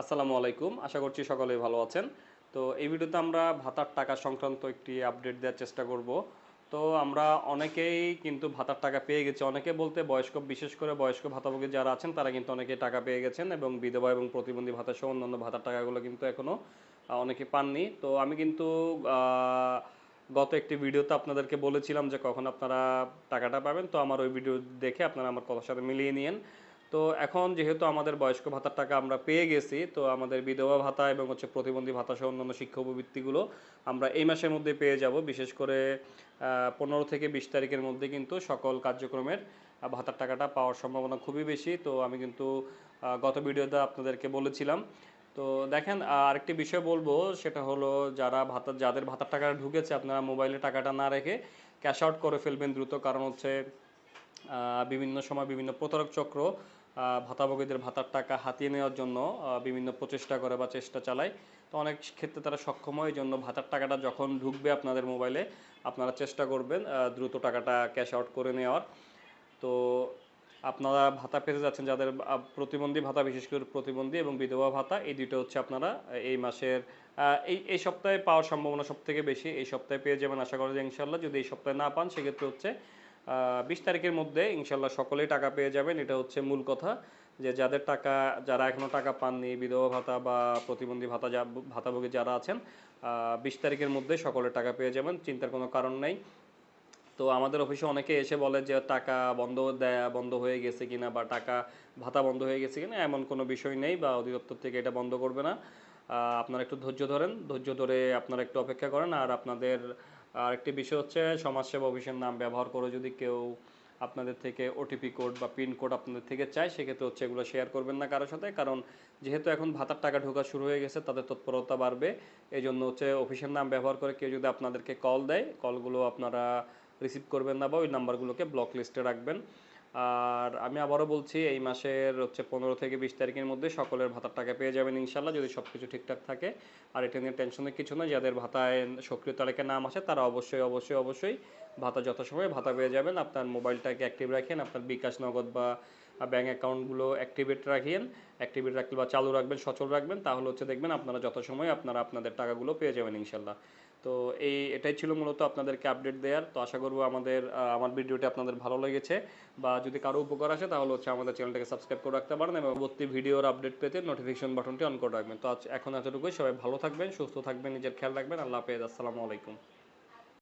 আসসালামু আলাইকুম। আশা করছি সকলেই ভালো আছেন। তো এই ভিডিওতে আমরা ভাতার টাকা সংক্রান্ত একটি আপডেট দেওয়ার চেষ্টা করব। তো আমরা অনেকেই কিন্তু ভাতার টাকা পেয়ে গেছি। অনেকে বলতে বয়স্ক, বিশেষ করে বয়স্ক ভাতাভোগী যারা আছেন, তারা কিন্তু অনেকেই টাকা পেয়ে গেছেন এবং বিধবা এবং প্রতিবন্ধী ভাতা সহ অন্যান্য ভাতার টাকাগুলো কিন্তু এখনও অনেকে পাননি। তো আমি কিন্তু গত একটি ভিডিওতে আপনাদেরকে বলেছিলাম যে কখন আপনারা টাকাটা পাবেন। তো আমার ওই ভিডিও দেখে আপনারা আমার কথার সাথে মিলিয়ে নিন তো এখন যেহেতু আমাদের বয়স্ক ভাতার টাকা আমরা পেয়ে গেছি, তো আমাদের বিধবা ভাতা এবং হচ্ছে প্রতিবন্ধী ভাতা সহ অন্যান্য শিক্ষা উপবৃত্তিগুলো আমরা এই মাসের মধ্যে পেয়ে যাব। বিশেষ করে পনেরো থেকে বিশ তারিখের মধ্যে কিন্তু সকল কার্যক্রমের ভাতার টাকাটা পাওয়ার সম্ভাবনা খুবই বেশি। তো আমি কিন্তু গত ভিডিওতে আপনাদেরকে বলেছিলাম। তো দেখেন আরেকটি বিষয় বলব, সেটা হলো যারা ভাতা, যাদের ভাতার টাকাটা ঢুকেছে, আপনারা মোবাইলে টাকাটা না রেখে ক্যাশ আউট করে ফেলবেন দ্রুত। কারণ হচ্ছে বিভিন্ন সময় বিভিন্ন প্রতারক চক্র ভাতাভোগীদের ভাতার টাকা হাতিয়ে নেওয়ার জন্য বিভিন্ন প্রচেষ্টা করে বা চেষ্টা চালায়। তো অনেক ক্ষেত্রে তারা সক্ষম হয় জন্য ভাতার টাকাটা যখন ঢুকবে আপনাদের মোবাইলে, আপনারা চেষ্টা করবেন দ্রুত টাকাটা ক্যাশ আউট করে নেওয়ার। তো আপনারা ভাতা পেতে যাচ্ছেন যাদের প্রতিবন্ধী ভাতা, বিশেষ করে প্রতিবন্ধী এবং বিধবা ভাতা, এই দুটো হচ্ছে আপনারা এই মাসের এই এই সপ্তাহে পাওয়ার সম্ভাবনা সব থেকে বেশি, এই সপ্তাহে পেয়ে যাবেন। আশা করা যায় ইনশাল্লাহ যদি এই সপ্তাহে না পান, সেক্ষেত্রে হচ্ছে বিশ তারিখের মধ্যে ইনশাল্লাহ সকলেই টাকা পেয়ে যাবেন। এটা হচ্ছে মূল কথা যে যাদের টাকা, যারা এখনও টাকা পাননি, বিধবা ভাতা বা প্রতিবন্ধী ভাতা যা, ভাতাভোগী যারা আছেন বিশ তারিখের মধ্যে সকলের টাকা পেয়ে যাবেন, চিন্তার কোনো কারণ নেই। তো আমাদের অফিসে অনেকে এসে বলে যে টাকা বন্ধ দেয়া, বন্ধ হয়ে গেছে কিনা বা টাকা, ভাতা বন্ধ হয়ে গেছে কিনা, এমন কোনো বিষয় নেই বা অধিদপ্তর থেকে এটা বন্ধ করবে না। আপনারা একটু ধৈর্য ধরেন, ধৈর্য ধরে আপনারা একটু অপেক্ষা করেন আর আপনাদের আরেকটি বিষয় হচ্ছে, সমাজসেবা অফিসের নাম ব্যবহার করে যদি কেউ আপনাদের থেকে ওটিপি কোড বা পিন কোড আপনাদের থেকে চায়, সেক্ষেত্রে হচ্ছে এগুলো শেয়ার করবেন না কারোর সাথে। কারণ যেহেতু এখন ভাতার টাকা ঢোকা শুরু হয়ে গেছে, তাদের তৎপরতা বাড়বে। এই জন্য হচ্ছে অফিসের নাম ব্যবহার করে কেউ যদি আপনাদেরকে কল দেয় কলগুলো আপনারা রিসিভ করবেন না বা ওই নাম্বারগুলোকে ব্লক লিস্টে রাখবেন। আর আমি আবারও বলছি, এই মাসের হচ্ছে পনেরো থেকে বিশ তারিখের মধ্যে সকলের ভাতার টাকা পেয়ে যাবেন ইনশাল্লাহ, যদি সব কিছু ঠিকঠাক থাকে। আর এটা নিয়ে টেনশনের কিছু নয়, যাদের ভাতায় সক্রিয় তালিকায় নাম আছে, তারা অবশ্যই অবশ্যই অবশ্যই ভাতা যথাসময়ে ভাতা পেয়ে যাবেন। আপনার মোবাইলটাকে অ্যাক্টিভ রাখেন, আপনার বিকাশ নগদ বা ব্যাঙ্ক অ্যাকাউন্টগুলো অ্যাক্টিভেট রাখেন অ্যাক্টিভেট রাখলে বা চালু রাখবেন, সচল রাখবেন, তাহলে হচ্ছে দেখবেন আপনারা যথাসময়ে আপনারা আপনাদের টাকাগুলো পেয়ে যাবেন ইনশাল্লাহ। তো এই, এটাই ছিল মূলত আপনাদেরকে আপডেট দেওয়ার তো আশা করব আমাদের আমার ভিডিওটি আপনাদের ভালো লেগেছে। বা যদি কারও উপকার আসে, তাহলে হচ্ছে আমাদের চ্যানেলটাকে সাবস্ক্রাইব করে রাখতে পারেন এবং পরবর্তী ভিডিওর আপডেট পেতে নোটিফিকেশন বাটনটি অন করে রাখবেন। তো আজ এখন এতটুকুই। সবাই ভালো থাকবেন, সুস্থ থাকবেন, নিজের খেয়াল রাখবেন। আল্লাহ হাফেজ। আসসালামু আলাইকুম।